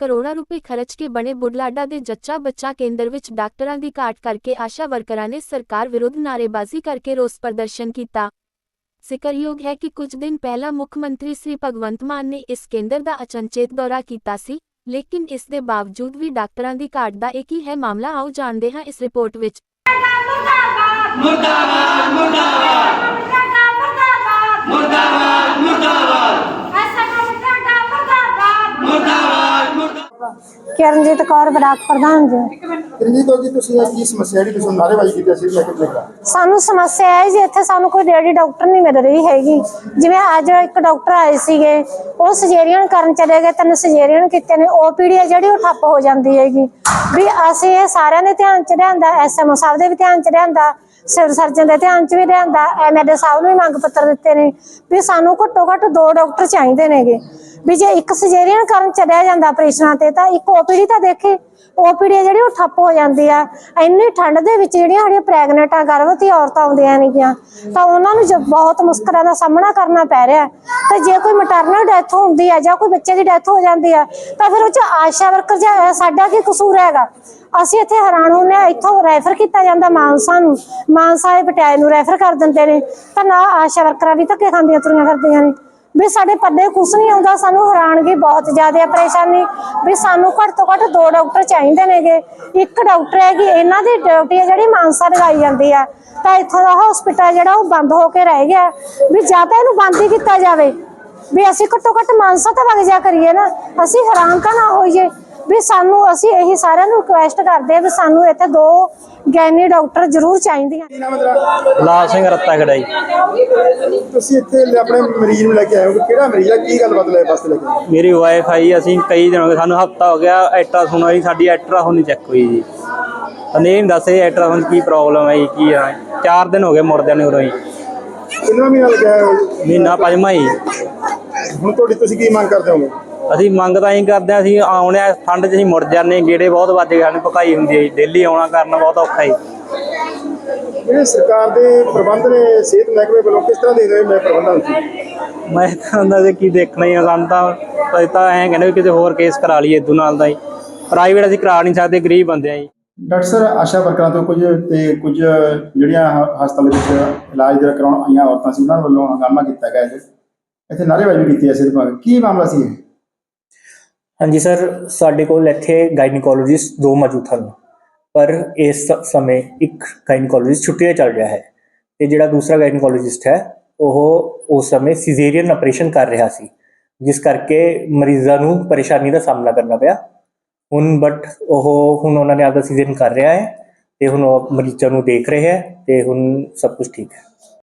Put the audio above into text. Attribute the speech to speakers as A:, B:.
A: ਕਰੋੜਾਂ ਰੁਪਏ ਖਰਚ ਕੇ ਬਣੇ ਬੁਢਲਾਡਾ ਦੇ ਜੱਚਾ ਬੱਚਾ ਕੇਂਦਰ ਵਿੱਚ ਡਾਕਟਰਾਂ ਦੀ ਘਾਟ ਕਰਕੇ ਆਸ਼ਾ ਵਰਕਰਾਂ ਨੇ ਸਰਕਾਰ ਵਿਰੁੱਧ ਨਾਅਰੇਬਾਜ਼ੀ ਕਰਕੇ ਰੋਸ ਪ੍ਰਦਰਸ਼ਨ ਕੀਤਾ। ਜ਼ਿਕਰਯੋਗ ਹੈ ਕਿ ਕੁਝ ਦਿਨ ਪਹਿਲਾਂ ਮੁੱਖ ਮੰਤਰੀ ਸ੍ਰੀ ਭਗਵੰਤ ਮਾਨ ਨੇ ਇਸ ਕੇਂਦਰ ਦਾ ਅਚਨਚੇਤ ਦੌਰਾ ਕੀਤਾ ਸੀ, ਲੇਕਿਨ ਇਸ ਦੇ ਬਾਵਜੂਦ ਵੀ ਡਾਕਟਰਾਂ ਦੀ ਘਾਟ ਦਾ ਇੱਕ ਹੀ ਹੈ ਮਾਮਲਾ ਆਓ ਜਾਣਦੇ ਹਾਂ ਇਸ ਰਿਪੋਰਟ ਵਿੱਚ।
B: ਮੁਰਦਾਬਾਦ ਮੁਰਦਾਬਾਦ ਮੁਰਦਾਬਾਦ ਮੁਰਦਾਬਾਦ
C: ਐਸਾ ਕੰਮ ਤੁਹਾਡਾ ਮੁਰਦਾਬਾਦ
B: ਮੁਰਦਾਬਾਦ ਮੁਰਦਾਬਾਦ
C: ਕਿਰਨਜੀਤ ਕੌਰ ਬਲਾਕ ਪ੍ਰਧਾਨ ਜੀ।
D: ਰਣਜੀਤ ਜੀ ਤੁਸੀਂ ਇਹ ਕੀ ਸਮੱਸਿਆ ਜਿਹੜੀ ਤੁਸੀਂ ਨਾਅਰੇਬਾਜ਼ੀ ਕੀਤੀ ਸੀ ਲੈ ਕੇ ਦੇਖਾ
C: ਸਾਨੂੰ ਸਮੱਸਿਆ ਹੈ ਜੀ ਇੱਥੇ ਸਾਨੂੰ ਕੋਈ ਲੇਡੀ ਡਾਕਟਰ ਨਹੀਂ ਮਿਲ ਰਹੀ ਹੈਗੀ। ਜਿਵੇਂ ਅੱਜ ਇੱਕ ਡਾਕਟਰ ਆਏ ਸੀਗੇ ਉਹ ਸਰਜਰੀਅਨ ਕਰਨ ਚਲੇ ਗਏ ਤਿੰਨ ਸਰਜਰੀਅਨ ਕੀਤੇ ਨੇ ਓਪੀਡੀ ਜਿਹੜੀ ਉਹ ਠੱਪ ਹੋ ਜਾਂਦੀ ਹੈਗੀ। ਵੀ ਅਸੀਂ ਇਹ ਸਾਰਿਆਂ ਦੇ ਧਿਆਨ ਚ ਲਿਆਂਦਾ ਐਸਐਮਓ ਸਾਹਿਬ ਦੇ ਵੀ ਧਿਆਨ ਚ ਲਿਆਂਦਾ ਸਿਵਲ ਸਰਜਨ ਦੇ ਧਿਆਨ ਚ ਵੀ ਲਿਆਂਦਾ ਐਮਐਲਏ ਸਾਹਿਬ ਨੂੰ ਵੀ ਮੰਗ ਪੱਤਰ ਦਿੱਤੇ ਨੇ ਵੀ ਸਾਨੂੰ ਘੱਟੋ ਘੱਟ ਦੋ ਡਾਕਟਰ ਚਾਹੀਦੇ ਨੇਗੇ। ਵੀ ਜੇ ਇੱਕ ਸਰਜਰੀਅਨ ਕਰਨ ਚਲਿਆ ਜਾਂਦਾ ਆਪਰੇਸ਼ਨਾਂ ਤੇ, ਤਾਂ ਇੱਕ ਓਪੀਡੀ ਤਾਂ ਦੇਖੇ ਓਪੀਡੀ ਜਿਹੜੀ ਉਹ ਠੱਪ ਹੋ ਜਾਂਦੀ ਆ। ਇੰਨੀ ਠੰਡ ਦੇ ਵਿੱਚ ਜਿਹੜੀਆਂ ਸਾਡੀਆਂ ਪ੍ਰੈਗਨੈਂਟ, ਗਰਭਵਤੀ ਔਰਤਾਂ ਆਉਂਦੀਆਂ ਨੇਗੀਆਂ, ਤਾਂ ਉਹਨਾਂ ਨੂੰ ਬਹੁਤ ਮੁਸ਼ਕਲਾਂ ਦਾ ਸਾਹਮਣਾ ਕਰਨਾ ਪੈ ਰਿਹਾ। ਤੇ ਜੇ ਕੋਈ ਮਟਰਨਲ ਡੈਥ ਹੁੰਦੀ ਆ ਜਾਂ ਕੋਈ ਬੱਚੇ ਦੀ ਡੈਥ ਹੋ ਜਾਂਦੀ ਆ, ਤਾਂ ਫਿਰ ਉਹ ਚ ਆਸ਼ਾ ਵਰਕਰ ਜਾਂ ਸਾਡਾ ਕੀ ਕਸੂਰ ਹੈਗਾ? ਅਸੀਂ ਇੱਥੇ ਹੈਰਾਨ ਹੁੰਦੇ ਆ, ਇੱਥੋਂ ਰੈਫਰ ਕੀਤਾ ਜਾਂਦਾ ਮਾਨਸਾ ਨੂੰ। ਮਾਨਸਾ ਦੇ ਪਟਿਆਲੇ ਨੂੰ ਰੈਫਰ ਕਰ ਦਿੰਦੇ ਨੇ। ਤਾਂ ਨਾ ਆਸ਼ਾ ਵਰਕਰਾਂ ਵੀ ਧੱਕੇ ਖਾਂਦੀਆਂ ਤੁਰੀਆਂ ਫਿਰਦੀਆਂ ਨੇ। ਵੀ ਸਾਡੇ ਪੱਲੇ ਕੁਛ ਨਹੀਂ ਆਉਂਦਾ, ਸਾਨੂੰ ਹੈਰਾਨਗੀ ਬਹੁਤ ਜ਼ਿਆਦਾ ਹੈ ਪਰੇਸ਼ਾਨੀ। ਵੀ ਸਾਨੂੰ ਘੱਟ ਤੋਂ ਘੱਟ ਦੋ ਡਾਕਟਰ ਚਾਹੀਦੇ ਨੇਗੇ। ਇੱਕ ਡਾਕਟਰ ਹੈਗੀ, ਇਹਨਾਂ ਦੀ ਡਿਊਟੀ ਹੈ ਜਿਹੜੀ ਮਾਨਸਾ ਲਗਾਈ ਜਾਂਦੀ ਆ। ਤਾਂ ਇੱਥੋਂ ਦਾ ਹਸਪੀਟਲ ਜਿਹੜਾ ਉਹ ਬੰਦ ਹੋ ਕੇ ਰਹਿ ਗਿਆ। ਵੀ ਜਾਂ ਤਾਂ ਇਹਨੂੰ ਬੰਦ ਹੀ ਕੀਤਾ ਜਾਵੇ। ਵੀ ਅਸੀਂ ਘੱਟੋ ਘੱਟ ਮਾਨਸਾ ਤਾਂ ਵਗ ਜਾ ਕਰੀਏ ਨਾ। ਅਸੀਂ ਹੈਰਾਨ ਤਾਂ ਨਾ ਹੋਈਏ। ਵੀ ਸਾਨੂੰ ਅਸੀਂ ਇਹੀ ਸਾਰਿਆਂ ਨੂੰ ਰਿਕੁਐਸਟ ਕਰਦੇ ਆ ਵੀ ਸਾਨੂੰ ਇੱਥੇ ਦੋ ਗੈਨੀ ਡਾਕਟਰ ਜ਼ਰੂਰ ਚਾਹੀਦੀਆਂ।
D: ਕੀ ਨਾਮ ਹੈ ਤੇਰਾ?
E: ਲਾਲ ਸਿੰਘ ਰੱਤਾ ਖੜਾਈ
D: ਤੁਸੀਂ ਇੱਥੇ ਆਪਣੇ ਮਰੀਜ਼ ਨੂੰ ਲੈ ਕੇ ਆਏ ਹੋ। ਕਿਹੜਾ ਮਰੀਜ਼ ਆ? ਕੀ ਗੱਲਬਾਤ ਲੈ ਵਾਸਤੇ ਲੈ ਕੇ?
E: ਮੇਰੀ ਵਾਈਫ ਆਈ ਅਸੀਂ ਕਈ ਦਿਨ ਹੋ ਗਏ ਸਾਨੂੰ ਹਫਤਾ ਹੋ ਗਿਆ ਐਟਰਾ ਸੁਣਾ ਜੀ ਸਾਡੀ ਐਟਰਾ ਹੁਣ ਨਹੀਂ ਚੈੱਕ ਹੋਈ ਜੀ। ਨਹੀਂ ਦੱਸੇ ਐਟਰਾ ਹੁਣ ਕੀ ਪ੍ਰੋਬਲਮ ਹੈ ਜੀ ਕੀ ਆ। ਚਾਰ ਦਿਨ ਹੋ ਗਏ ਮੁੜਦਿਆਂ ਨੂੰ ਉਰੋਂ ਹੀ।
D: ਕਿੰਨਾ ਮਹੀਨਾ ਲੱਗਿਆ ਹੈ?
E: ਮਹੀਨਾ ਪੰਜਵਾਂ ਹੀ।
D: ਹੁਣ ਤੁਹਾਡੀ ਤੁਸੀਂ ਕੀ ਮੰਗ ਕਰਦੇ ਹੋਗੇ
E: ਅਸੀਂ ਮੰਗ ਤਾਂ ਹੀ ਕਰਦੇ ਹਾਂ ਅਸੀਂ ਆਉਣੇ ਆ ਠੰਡ 'ਚ ਅਸੀਂ ਮੁੜ ਜਾਂਦੇ ਹਾਂ, ਗੇੜੇ ਬਹੁਤ ਵੱਜ ਗਏ ਸਾਨੂੰ ਪਕਾਈ ਹੁੰਦੀ ਹੈ ਜੀ ਡੇਲੀ ਆਉਣਾ ਕਰਨਾ ਬਹੁਤ ਔਖਾ ਜੀ।
D: ਜਿਹੜੇ ਸਰਕਾਰ ਦੇ ਪ੍ਰਬੰਧ ਨੇ ਸਿਹਤ ਮਹਿਕਮੇ ਵੱਲੋਂ ਕਿਸ ਤਰ੍ਹਾਂ ਦੇਖਦੇ ਹੋ ਮੈਂ ਪ੍ਰਬੰਧਾਂ ਨੂੰ?
E: ਮੈਂ ਤਾਂ ਦੇ ਕੀ ਦੇਖਣਾ ਹੀ ਆ ਸਾਨੂੰ ਤਾਂ ਅਸੀਂ ਤਾਂ ਐਂ ਕਹਿੰਦੇ ਕਿਸੇ ਹੋਰ ਕੇਸ ਕਰਾ ਲਈਏ ਇਦੋਂ ਨਾਲ ਦਾ ਹੀ। ਪ੍ਰਾਈਵੇਟ ਅਸੀਂ ਕਰਾ ਨਹੀਂ ਸਕਦੇ ਗਰੀਬ ਬੰਦੇ ਆ ਜੀ।
D: ਡਾਕਟਰ ਸਰ ਆਸ਼ਾ ਵਰਕਰਾਂ ਤੋਂ ਕੁਝ ਤੇ ਕੁਝ ਜਿਹੜੀਆਂ ਹ- ਹਸਪਤਾਲ ਵਿੱਚ ਇਲਾਜ ਦੇ ਕਰਾਉਣ ਆਈਆਂ ਔਰਤਾਂ ਸੀ ਉਹਨਾਂ ਵੱਲੋਂ ਹੰਗਾਮਾ ਕੀਤਾ ਗਿਆ ਹੈ। ਇੱਥੇ ਨਾਅਰੇਬਾਜ਼ੀ ਵੀ ਕੀਤੀ ਹੈ ਸਿਹਤ ਵਿਭਾਗ ਕੀ ਮਾਮਲਾ ਸੀ ਇਹ?
F: ਹਾਂਜੀ ਸਰ, ਸਾਡੇ ਕੋਲ ਇੱਥੇ ਗਾਇਨੋਕੋਲੋਜਿਸਟ ਦੋ ਮੌਜੂਦ ਹਨ। ਪਰ ਇਸ ਸ- ਸਮੇਂ ਇੱਕ ਗਾਇਨੋਕੋਲੋਜਿਸਟ ਛੁੱਟੀਆਂ ਚੱਲ ਰਿਹਾ ਹੈ ਤੇ ਜਿਹੜਾ ਦੂਸਰਾ ਗਾਇਨੋਕੋਲੋਜਿਸਟ ਹੈ, ਉਹ ਉਸ ਸਮੇਂ ਸਿਜ਼ੇਰੀਅਨ ਆਪਰੇਸ਼ਨ ਕਰ ਰਿਹਾ ਸੀ, ਜਿਸ ਕਰਕੇ ਮਰੀਜ਼ਾਂ ਨੂੰ ਪਰੇਸ਼ਾਨੀ ਦਾ ਸਾਹਮਣਾ ਕਰਨਾ ਪਿਆ। ਹੁਣ ਬਟ ਉਹ ਹੁਣ ਉਹਨਾਂ ਨੇ ਆਪਦਾ ਸੀਜ਼ਨ ਕਰ ਰਿਹਾ ਹੈ ਤੇ ਹੁਣ ਉਹ ਮਰੀਜ਼ਾਂ ਨੂੰ ਦੇਖ ਰਹੇ ਹੈ ਤੇ ਹੁਣ ਸਭ ਕੁਝ ਠੀਕ ਹੈ।